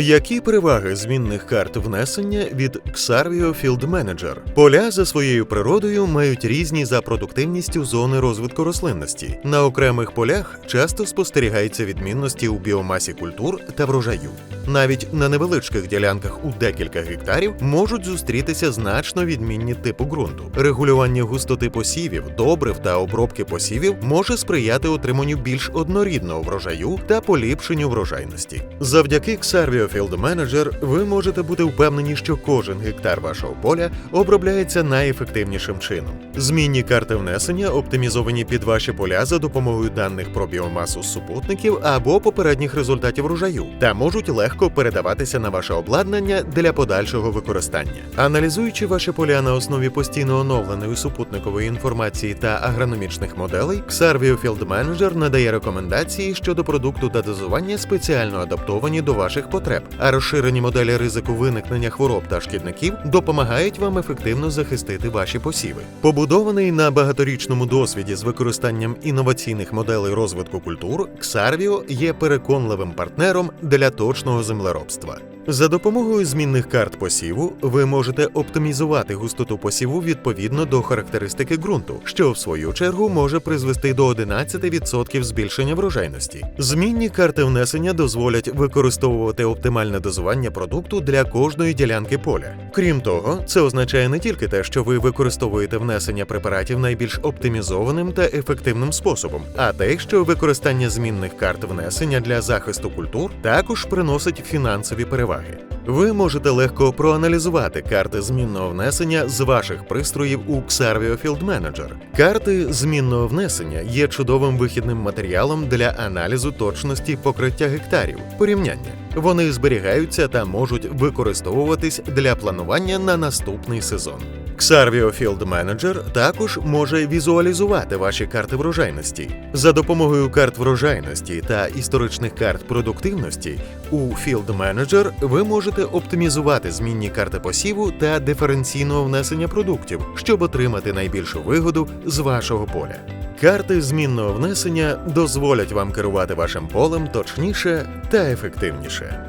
Які переваги змінних карт внесення від Xarvio Field Manager? Поля за своєю природою мають різні за продуктивністю зони розвитку рослинності. На окремих полях часто спостерігаються відмінності у біомасі культур та врожаю. Навіть на невеличких ділянках у декілька гектарів можуть зустрітися значно відмінні типу ґрунту. Регулювання густоти посівів, добрив та обробки посівів може сприяти отриманню більш однорідного врожаю та поліпшенню врожайності. Завдяки Xarvio Field Manager ви можете бути впевнені, що кожен гектар вашого поля обробляється найефективнішим чином. Змінні карти внесення оптимізовані під ваші поля за допомогою даних про біомасу з супутників або попередніх результатів врожаю та можуть легко передаватися на ваше обладнання для подальшого використання. Аналізуючи ваші поля на основі постійно оновленої супутникової інформації та агрономічних моделей, Xarvio Field Manager надає рекомендації щодо продукту та дозування спеціально адаптовані до ваших потреб, а розширені моделі ризику виникнення хвороб та шкідників допомагають вам ефективно захистити ваші посіви. Побудований на багаторічному досвіді з використанням інноваційних моделей розвитку культур, Xarvio є переконливим партнером для точного землеробства. За допомогою змінних карт посіву ви можете оптимізувати густоту посіву відповідно до характеристики ґрунту, що в свою чергу може призвести до 11% збільшення врожайності. Змінні карти внесення дозволять використовувати оптимальне дозування продукту для кожної ділянки поля. Крім того, це означає не тільки те, що ви використовуєте внесення препаратів найбільш оптимізованим та ефективним способом, а те, що використання змінних карт внесення для захисту культур також приносить фінансові переваги. Ви можете легко проаналізувати карти змінного внесення з ваших пристроїв у Xarvio Field Manager. Карти змінного внесення є чудовим вихідним матеріалом для аналізу точності покриття гектарів. Порівняння. Вони зберігаються та можуть використовуватись для планування на наступний сезон. Xarvio Field Manager також може візуалізувати ваші карти врожайності. За допомогою карт врожайності та історичних карт продуктивності у Field Manager ви можете оптимізувати змінні карти посіву та диференційного внесення продуктів, щоб отримати найбільшу вигоду з вашого поля. Карти змінного внесення дозволять вам керувати вашим полем точніше та ефективніше.